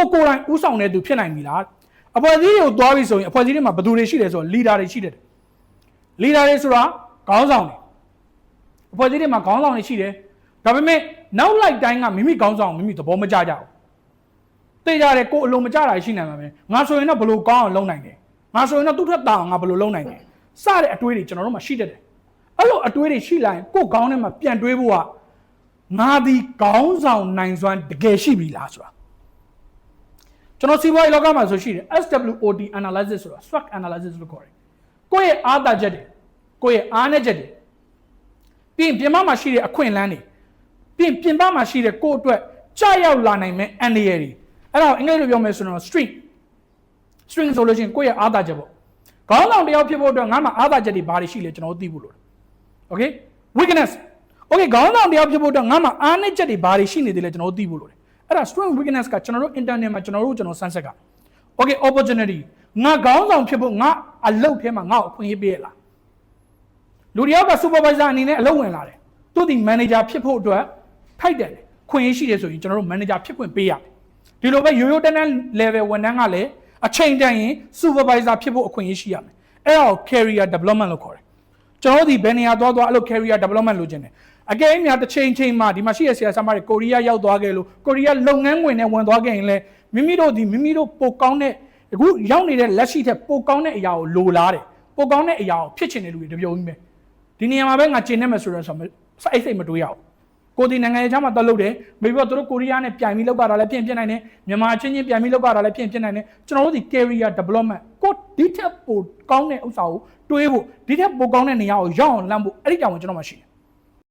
ကိုကိုယ်တိုင်ဥဆောင်တဲ့သူဖြစ်နိုင်ပြီလားအဖွဲ့အစည်းတွေကိုသွားပြီဆိုရင်အဖွဲ့အစည်းတွေမှာဘယ်သူတွေရှိတယ်ဆိုတော့ leader တွေရှိတယ် leader တွေဆိုတာခေါင်းဆောင်တွေအဖွဲ့အစည်းတွေမှာခေါင်းဆောင်တွေရှိတယ်ဒါပေမဲ့နောက်လိုက်တိုင်းကမိမိခေါင်းဆောင်မိမိသဘောမကျကြဘူးသိကြတယ်ကိုယ်အလုံးမကျတာရှိနိုင်မှာပဲငါဆိုရင်တော့ဘယ်လိုကောင်းအောင်လုပ်နိုင်တယ်ငါဆိုရင်တော့သူ့ထက်တောင်ငါဘယ်လိုလုပ်နိုင်တယ်စတဲ့အတွေးတွေကျွန်တော်တို့မှာရှိတတ်တယ်အဲ့လိုအတွေးတွေရှိလာရင်ကိုယ်ခေါင်းထဲမှာပြန်တွေးဖို့ကငါဒီခေါင်းဆောင်နိုင်စွမ်းတကယ်ရှိပြီလားဆိုတာ ကျွန်တော်စီးပွားရေးလောကမှာဆိုရှိတယ် SWOT analysis ဆိုတာ SWOT analysis လို့ခေါ်တယ်ကိုယ့်ရဲ့အားသာချက်တွေကိုယ့်ရဲ့အားနည်းချက်တွေပြီးရင်ပြင်ပမှာရှိတဲ့အခွင့်အလမ်းတွေပြီးရင်ပြင်ပမှာရှိတဲ့ကိုယ့်အတွက်ကြာရောက်လာနိုင်မဲ့အန္တရာယ်တွေအဲ့ဒါကိုအင်္ဂလိပ်လိုပြောမယ်ဆိုတော့ strength string ဆိုလို့ရှိရင်ကိုယ့်ရဲ့အားသာချက်ပေါ့ခေါင်းဆောင်တစ်ယောက်ဖြစ်ဖို့အတွက်ငါ့မှာအားသာချက်တွေဘာတွေရှိလဲကျွန်တော်တို့သိဖို့လိုတယ် okay weakness okay ခေါင်းဆောင်တစ်ယောက်ဖြစ်ဖို့အတွက်ငါ့မှာအားနည်းချက်တွေဘာတွေရှိနေသေးလဲကျွန်တော်တို့သိဖို့လိုတယ် အဲ့ဒါ strength weakness ကကျွန်တော်တို့ internet မှာကျွန်တော်တို့ကျွန်တော်စမ်းဆက်က okay opportunity ငါခေါင်းဆောင်ဖြစ်ဖို့ငါအလုပ်ထဲမှာငါ့ကိုအခွင့်အရေးပေးရလားလူတစ်ယောက်က supervisor အနေနဲ့အလုပ်ဝင်လာတယ်သူဒီ manager ဖြစ်ဖို့အတွက်ထိုက်တယ်ခွင့်ရရှိတယ်ဆိုရင်ကျွန်တော်တို့ manager ဖြစ်ခွင့်ပေးရတယ်ဒီလိုပဲရိုးရိုးတန်းတန်း level ဝန်ထမ်းကလည်းအချိန်တန်ရင် supervisor ဖြစ်ဖို့အခွင့်အရေးရှိရမယ်အဲ့ဒါကို career development လို့ခေါ်တယ်ကျွန်တော်တို့ဒီဘယ်နေရာသွားသွားအဲ့လို career development လုပ်ခြင်းတယ် အကယ်၍များတစ်ချိန်ချိန်မှာဒီမှာရှိရဆရာဆရာမတွေကိုရီးယားရောက်သွားခဲ့လို့ကိုရီးယားလုပ်ငန်းဝင်နဲ့ဝင်သွားခဲ့ရင်လည်းမိမိတို့ဒီမိမိတို့ပိုကောင်းတဲ့အခုရောက်နေတဲ့လက်ရှိထက်ပိုကောင်းတဲ့အရာကိုလိုလားတယ်ပိုကောင်းတဲ့အရာကိုဖြစ်ချင်တဲ့လူတွေတပြုံကြီးပဲဒီနေရာမှာပဲငါကျင်နေမယ်ဆိုတော့ဆိုတော့စိတ်စိတ်မတွေးရအောင်ကိုဒီနိုင်ငံရေးချမ်းမှာတက်လို့တယ်မေပြီးတော့တို့ကိုရီးယားနဲ့ပြန်ပြီးလောက်တာလည်းပြင်ပြနိုင်တယ်မြန်မာချင်းချင်းပြန်ပြီးလောက်တာလည်းပြင်ပြနိုင်တယ်ကျွန်တော်တို့ဒီ career development ကိုဒီထက်ပိုကောင်းတဲ့ဥစ္စာကိုတွေးဖို့ဒီထက်ပိုကောင်းတဲ့နေရာကိုရောက်အောင်လမ်းဖို့အဲ့ဒီတောင်ကျွန်တော်မှရှိတယ်